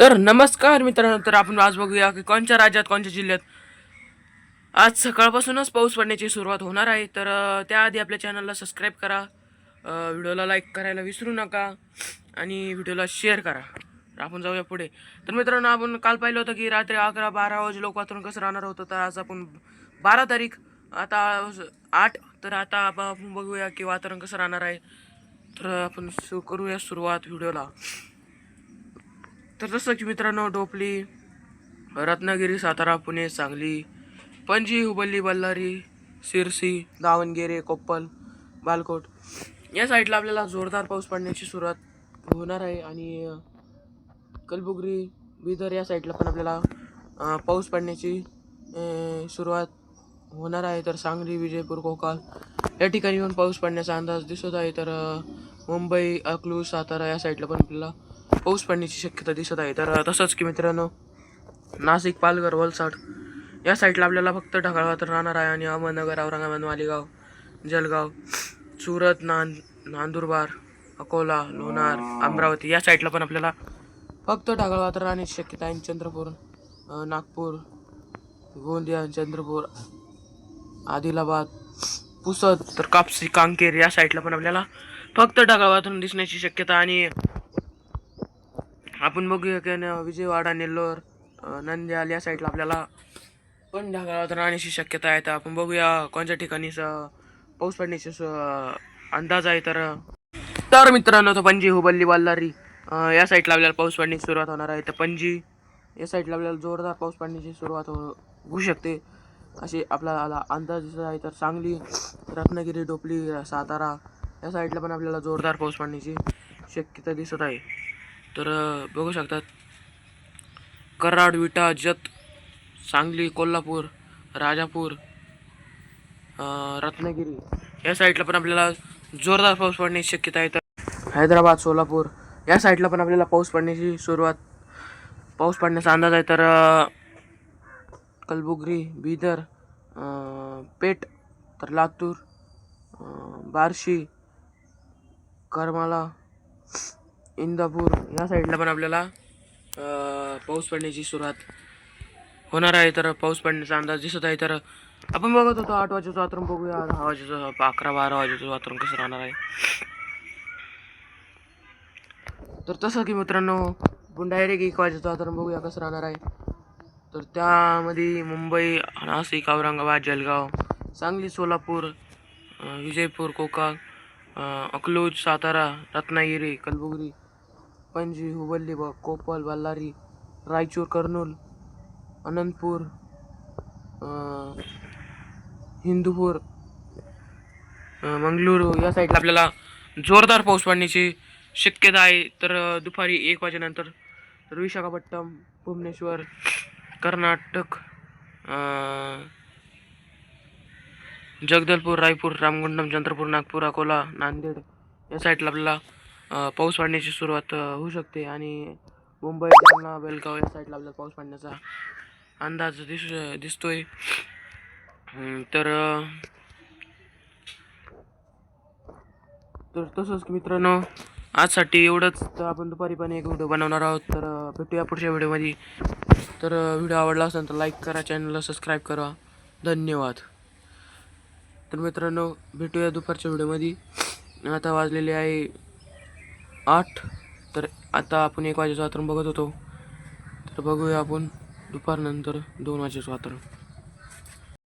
तर नमस्कार मित्रांनो तर आपण आज बघूया की कोणत्या राज्यात कोणत्या जिल्ह्यात? आज सकाळपासूनच पाऊस पडण्याची सुरुवात होणार आहे. तर त्याआधी आपल्या चॅनलला सबस्क्राईब करा. व्हिडिओला लाईक करायला विसरू नका आणि व्हिडिओला शेअर करा. तर आपण जाऊया पुढे. तर मित्रांनो आपण काल पाहिलं होतं की रात्री अकरा बारा वाजे लोक वातावरण कसं राहणार होतं तर आज आपण बारा तारीख आता आठ. तर आता आपण बघूया की वातावरण कसं राहणार आहे. तर आपण सु करूया सुरुवात व्हिडिओला. तर जसं की मित्रांनो डोपली रत्नागिरी सातारा पुणे सांगली पणजी हुबल्ली बल्लारी सिरसी दावणगेरे कोप्पल बालकोट या साईडला आपल्याला जोरदार पाऊस पडण्याची सुरुवात होणार आहे आणि कलबुगरी बिदर या साईडला पण आपल्याला पाऊस पडण्याची सुरुवात होणार आहे. तर सांगली विजयपूर कोकाल या ठिकाणी पण पाऊस पडण्याचा अंदाज दिसत आहे. तर मुंबई अकलूज सातारा या साईडला पण आपल्याला पाऊस पडण्याची शक्यता दिसत आहे. तर तसंच की मित्रांनो नाशिक पालघर वलसाड या साईडला आपल्याला फक्त ढगाळ वातावरण राहणार आहे आणि अहमदनगर औरंगाबाद मालेगाव जलगाव सुरत नांद नांदुरबार अकोला लोणार अमरावती या साईडला पण आपल्याला फक्त ढगाळ वातावरण राहण्याची शक्यता आहे. चंद्रपूर नागपूर गोंदिया चंद्रपूर आदिलाबाद पुसद तर कापसी कांकेर या साईडला पण आपल्याला फक्त ढगाळ वातावरण दिसण्याची शक्यता आणि आपण बघूया की विजयवाडा नेल्लोर नंद्याल या साईडला आपल्याला पण ढगाळ राहण्याची शक्यता आहे. तर आपण बघूया कोणत्या ठिकाणी पाऊस पडण्याची स- अंदाज आहे. तर तर मित्रांनो तो पणजी हुबल्ली बल्लारी या साईडला आपल्याला पाऊस पडण्याची सुरुवात होणार आहे. तर पणजी या साईडला आपल्याला जोरदार पाऊस पडण्याची सुरुवात हो, होऊ शकते असे आपल्याला अंदाज दिसत आहे. तर सांगली रत्नागिरी डोपली सातारा या साईडला पण आपल्याला जोरदार पाऊस पडण्याची शक्यता दिसत आहे. तर बघू शकतात. कराड विटा जत सांगली कोल्हापूर राजापूर रत्नागिरी या साईडला पण आपल्याला जोरदार पाऊस पडण्याची शक्यता आहे. तर हैदराबाद सोलापूर या साईडला पण आपल्याला पाऊस पडण्याची सुरुवात पाऊस पडण्याचा अंदाज आहे. तर कलबुगरी बीदर बिदर पेठ तर लातूर बार्शी करमाला इंदापूर. या साईडला पण आपल्याला पाऊस पडण्याची सुरुवात होणार आहे. तर पाऊस पडण्याचा अंदाज दिसत आहे. तर आपण बघत होतो आठ वाजेचं वातावरण बघूया. दहा वाजेचं अकरा बारा वाजेचं वातावरण कसं राहणार आहे. तर तसं की मित्रांनो आपण डायरेक्ट एक वाजेचं वातावरण बघूया कसं राहणार आहे. तर त्यामध्ये मुंबई नाशिक औरंगाबाद जळगाव सांगली सोलापूर विजयपूर कोकण अकलूज सातारा रत्नागिरी कलबुगरी पणजी हुबल्ली व कोपल बल्लारी रायचूर कर्नूल अनंतपूर हिंदूपूर मंगळुरू या साईडला आपल्याला जोरदार पाऊस पडण्याची शक्यता आहे. तर दुपारी एक वाजेनंतर तर विशाखापट्टणम भुवनेश्वर कर्नाटक जगदलपूर रायपूर रामगुंडम चंद्रपूर नागपूर अकोला नांदेड या साईडला आपल्याला पाऊस पडण्याची सुरुवात होऊ शकते आणि मुंबई जालना बेलगाव या साईडला आपल्याला पाऊस पडण्याचा अंदाज दिस दिसतोय. तर तर तसंच मित्रांनो आजसाठी एवढंच. तर आपण दुपारी पण एक व्हिडिओ बनवणार आहोत. तर भेटूया पुढच्या व्हिडिओमध्ये तर व्हिडिओ आवडला असेल तर लाईक करा चॅनलला सबस्क्राईब करा. धन्यवाद. तर मित्रांनो भेटूया दुपारच्या व्हिडिओमध्ये आता वाजलेले आहे आठ. तर आता आपण एक वाजेचं वातावरण बघत होतो. तर बघूया आपण दुपारनंतर दोन वाजेचं वातावरण.